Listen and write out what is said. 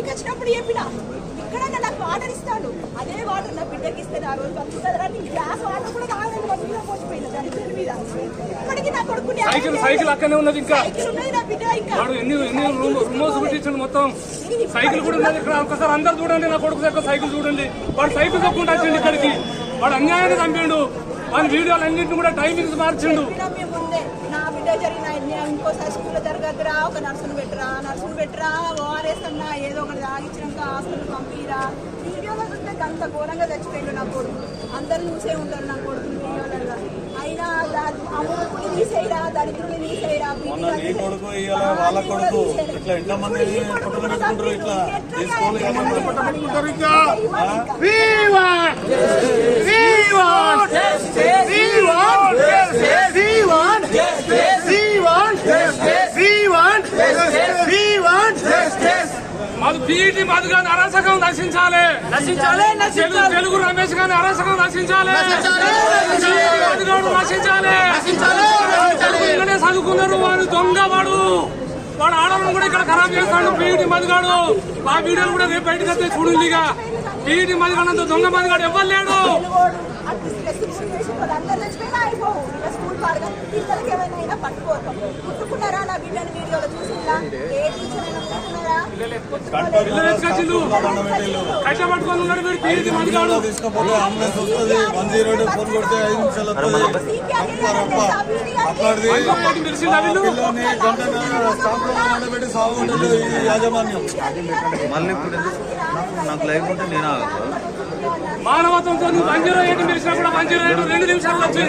ఇంటికి వచ్చినప్పుడు చెప్పిన ఇక్కడ నాకు వాటర్ ఇస్తాడు అదే వాటర్ నా బిడ్డకి ఇస్తే ఆ రోజు బతుకుతుందిరా నీ గ్లాస్ వాటర్ కూడా కావాలని బతుకులో పోసిపోయింది దాని పేరు మీద. ఇప్పటికీ నా కొడుకు సైకిల్ సైకిల్ అక్కడనే ఉన్నది ఇంకా. సైకిల్ ఉన్నది నా బిడ్డ ఇంకా. వాడు ఎన్ని ఎన్ని రూమ్ రూమోస్ పెట్టించండి మొత్తం. సైకిల్ కూడా ఉన్నది ఇక్కడ. ఒకసారి అందరు చూడండి నా కొడుకు యొక్క సైకిల్ చూడండి. వాడు సైకిల్ తప్పుకుంటూ వచ్చిండు ఇక్కడికి. వాడు అన్యాయాన్ని చంపిండు. వాడి వీడియోలు అన్నింటిని కూడా టైమింగ్స్ మార్చిండు. అన్యాయం ఇంకోసారి స్కూల్లో జరగదురా ఒక నర్సును పెట్టరా నర్సును పెట్టరా అన్నా ఏదో ఒకటి తాగించినాక హాస్పిటల్ పంపిరా. వీడియోలో చూస్తే అంత ఘోరంగా చచ్చిపోయిండు నా కొడుకు. అందరు చూసే ఉంటారు నా కొడుకు వీడియోలలో అయినా అమ్ముకుని తీసేయరా దరిద్రుని తీసేయరా ఇట్లా మాది పీఈటీ మాది కానీ అరాచకం నశించాలి. నశించాలి తెలుగు రమేష్ గాని అరాచకం నశించాలి. నశించాలి ఇక్కడే చదువుకున్నారు వాడు దొంగ వాడు. వాడు ఆడవాళ్ళని కూడా ఇక్కడ ఖరాబ్ చేస్తాడు పీఈటీ మధుగాడు ఆ వీడియోలు కూడా రేపు బయటకు వస్తే చూడండి ఇక పీఈటీ మధుగాడు అంత దొంగ మధుగాడు ఎవ్వరు లేడు అందరు చచ్చిపోయినా అయిపోవు ఇక స్కూల్ పాడుగా పిల్లలకి ఏమైనా అయినా పట్టుకోతాం ముట్టుకున్నారా నా బిడ్డని వీడియోలో చూసిందా? ఏ టీచర్ అయినా ముట్టుకున్నారా మళ్ళీ ఇప్పుడు నాకు- లైఫ్ ఉంటే నేను? ఆగదు మానవత్వంతో నువ్వు వన్ జీరో ఎయిట్ పిలిచినా కూడా వన్ జీరో ఎయిట్ రెండు నిమిషాల్లో వచ్చి